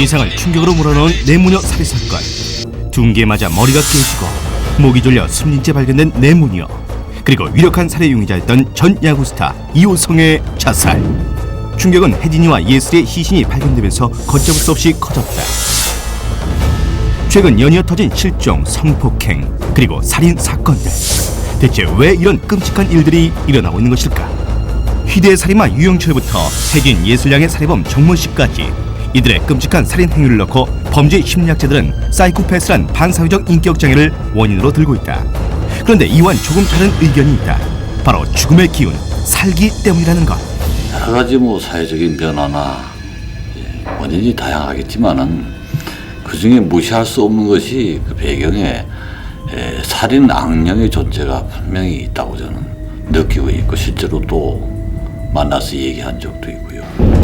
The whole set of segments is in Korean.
세상을 충격으로 몰아넣은 내무녀 살해 사건. 둥기에 맞아 머리가 깨지고 목이 졸려 숨진 채 발견된 내무녀. 그리고 위력한 살해 용의자였던 전 야구 스타 이호성의 자살. 충격은 혜진이와 예슬의 시신이 발견되면서 걷잡을 수 없이 커졌다. 최근 연이어 터진 실종, 성폭행, 그리고 살인 사건들. 대체 왜 이런 끔찍한 일들이 일어나고 있는 것일까? 희대 살인마 유영철부터 혜진 예술양의 살해범 정문 씨까지 이들의 끔찍한 살인 행위를 넣고 범죄 심리학자들은 사이코패스란 반사회적 인격 장애를 원인으로 들고 있다. 그런데 이와는 조금 다른 의견이 있다. 바로 죽음의 기운, 살기 때문이라는 것. 여러 가지 뭐 사회적인 변화나 예, 원인이 다양하겠지만은 그 중에 무시할 수 없는 것이 그 배경에 에, 살인 악령의 존재가 분명히 있다고 저는 느끼고 있고 실제로 또 만나서 얘기한 적도 있고요.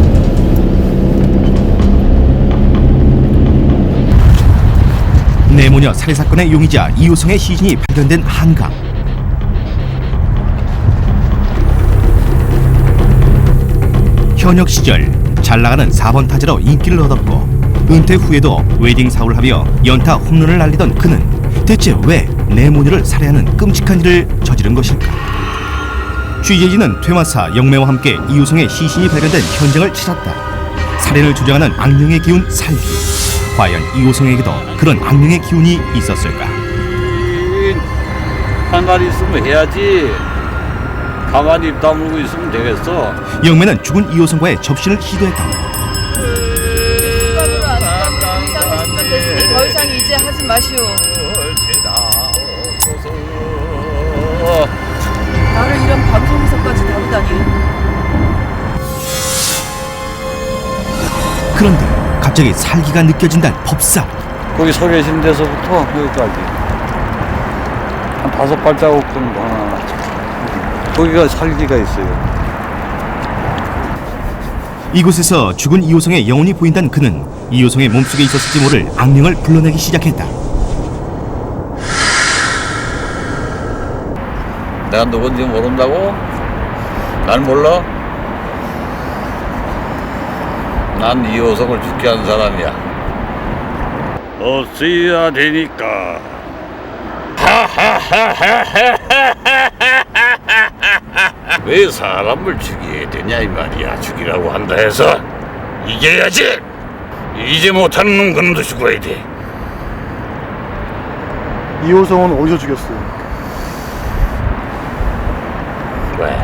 내모녀 살해 사건의 용의자 이호성의 시신이 발견된 한강. 현역 시절 잘 나가는 4번 타자로 인기를 얻었고 은퇴 후에도 웨딩 사업을 하며 연타 홈런을 날리던 그는 대체 왜 내모녀를 살해하는 끔찍한 일을 저지른 것일까? 취재진은 퇴마사 영매와 함께 이호성의 시신이 발견된 현장을 찾았다. 살인을 주장하는 악령의 기운 살기. 과연 이호성에게도 그런 악령의 기운이 있었을까? 할 말이 있으면 해야지. 가만히 입 다물고 있으면 되겠어. 영매는 죽은 이호성과의 접신을 시도했다. 더 이상 이제 하지 마시오. 나를 이런 방송에서까지 다루다니. 그런데 갑자기 살기가 느껴진다는 법사. 거기 서 계신 데서부터 여기까지 한 다섯 발자국 정도 하나 거기가 살기가 있어요. 이곳에서 죽은 이호성의 영혼이 보인다는 그는 이호성의 몸속에 있었을지 모를 악령을 불러내기 시작했다. 내가 누군지 모른다고? 날 몰라? 난 이호성을 죽게 한 사람이야. 없어야 되니까. 왜 사람을 죽여야 되냐 이 말이야. 죽이라고 한다 해서 이겨야지. 이제 못하는 놈 그놈도 죽어야 돼. 이호성은 어디서 죽였어요? 왜?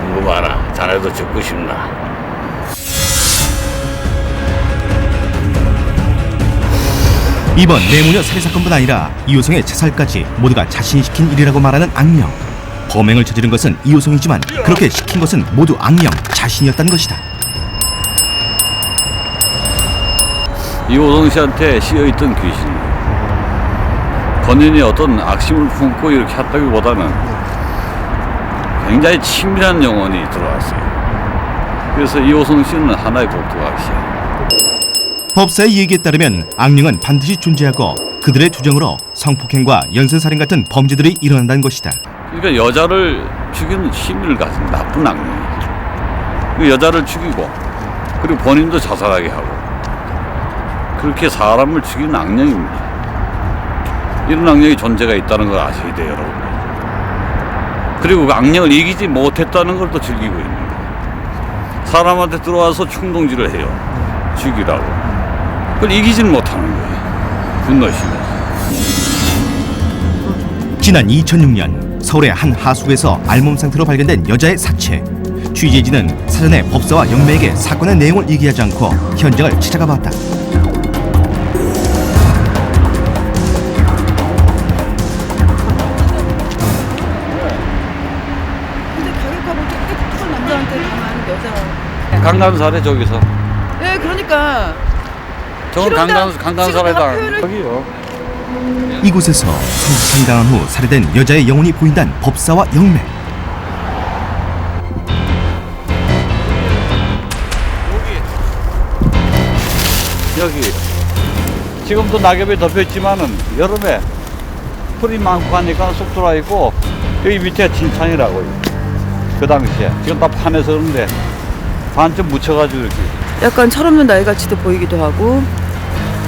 궁금하나? 자네도 죽고 싶나? 이번 내무녀 살해 사건뿐 아니라 이호성의 자살까지 모두가 자신이 시킨 일이라고 말하는 악령. 범행을 저지른 것은 이호성이지만 그렇게 시킨 것은 모두 악령 자신이었다는 것이다. 이호성 씨한테 씌어있던 귀신 본인이 어떤 악심을 품고 이렇게 했다기보다는 굉장히 친밀한 영혼이 들어왔어요. 그래서 이호성 씨는 하나의 복도각시야. 법사의 얘기에 따르면 악령은 반드시 존재하고 그들의 주장으로 성폭행과 연쇄살인 같은 범죄들이 일어난다는 것이다. 그러니까 여자를 죽이는 심리를 가진 나쁜 악령이에요. 그 여자를 죽이고 그리고 본인도 자살하게 하고 그렇게 사람을 죽이는 악령입니다. 이런 악령이 존재가 있다는 걸 아셔야 돼요, 여러분. 그리고 그 악령을 이기지 못했다는 걸 또 즐기고 있는 거예요. 사람한테 들어와서 충동질을 해요. 죽이라고. 그걸 이기지는 못하는 거예요. 분노심에서. 지난 2006년 서울의 한 하수구에서 알몸 상태로 발견된 여자의 사체. 취재진은 사전에 법사와 영매에게 사건의 내용을 얘기하지 않고 현장을 찾아가 봤다. 여자. 강간살해 저기서. 예, 그러니까 저건 싫어한다. 강간 강간살해 지금 당. 학교를- 저기요. 이곳에서 성상당한 후 살해된 여자의 영혼이 보인다는 법사와 영매. 여기 지금도 낙엽이 덮여있지만은 여름에 풀이 많고 하니까 쑥 들어와 있고 여기 밑에 진창이라고 그 당시에 지금 다 파내서 그런데 반쯤 묻혀가지고 이렇게 약간 철없는 나이 같이도 보이기도 하고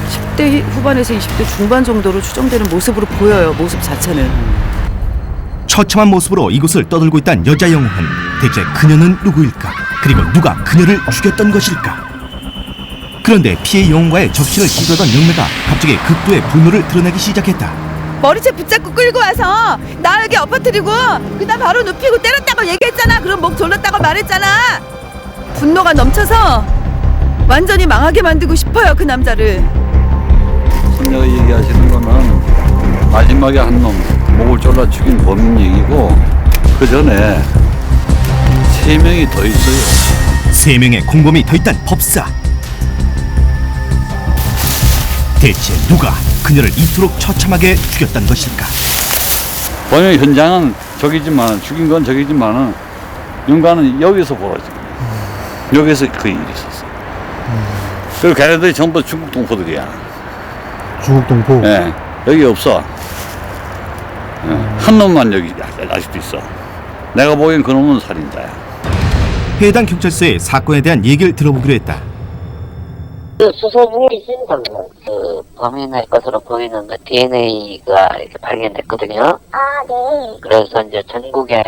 10대 후반에서 20대 중반 정도로 추정되는 모습으로 보여요. 모습 자체는. 처참한 모습으로 이곳을 떠들고 있던 여자 영웅은 대체 그녀는 누구일까? 그리고 누가 그녀를 죽였던 것일까? 그런데 피해 영웅과의 접신을 시도하던 영매가 갑자기 극도의 분노를 드러내기 시작했다. 머리채 붙잡고 끌고 와서 나에게 엎어뜨리고 그다음 바로 눕히고 때렸다고 얘기했잖아. 그럼 목 졸랐다고 말했잖아. 분노가 넘쳐서 완전히 망하게 만들고 싶어요. 그 남자를. 손녀가 얘기하시는 거는 마지막에 한 놈 목을 졸라 죽인 범인 얘기고 그 전에 세 명이 더 있어요. 세 명의 공범이 더 있단 법사. 대체 누가 그녀를 이토록 처참하게 죽였던 것일까? 본인 현장은 저기지만 죽인 건 저기지만은 윤가는 여기서 벌어진 거예요. 여기서 그 일이 있었어. 그리고 걔네들이 전부 중국 동포들이야. 중국 동포. 예, 여기 없어. 예, 한 놈만 여기 아직도 있어. 내가 보기엔 그 놈은 살인자야. 해당 경찰서에 사건에 대한 얘기를 들어보기로 했다. 그 수사 중에 있습니다. 그 범인의 것으로 보이는 그 DNA가 이렇게 발견됐거든요. 아, 네. 그래서 이제 전국에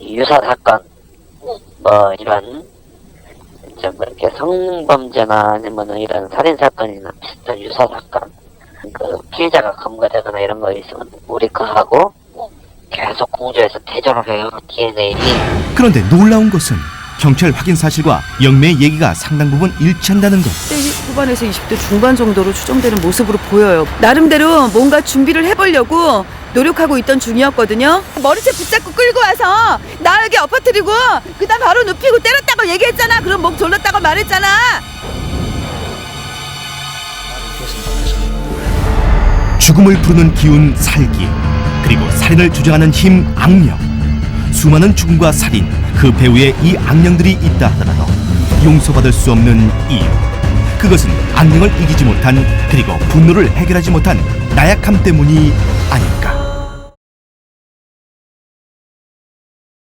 이 유사 사건, 뭐 이런 좀 이렇게 성범죄나 아니면 이런 살인 사건이나 비슷한 유사 사건, 그 피해자가 검거되거나 이런 거 있으면 우리 거하고 계속 공조해서 대조를 해요. DNA니. 그런데 놀라운 것은 경찰 확인 사실과 영매의 얘기가 상당 부분 일치한다는 것. 10대 후반에서 20대 중반 정도로 추정되는 모습으로 보여요. 나름대로 뭔가 준비를 해보려고 노력하고 있던 중이었거든요. 머리채 붙잡고 끌고 와서 나에게 엎어뜨리고 그다음 바로 눕히고 때렸다고 얘기했잖아. 그럼 목 졸랐다고 말했잖아. 죽음을 부르는 기운 살기 그리고 살인을 주장하는 힘 악령 수많은 죽음과 살인 그 배후에 이 악령들이 있다 하더라도 용서받을 수 없는 이유 그것은 악령을 이기지 못한 그리고 분노를 해결하지 못한 나약함 때문이 아닐까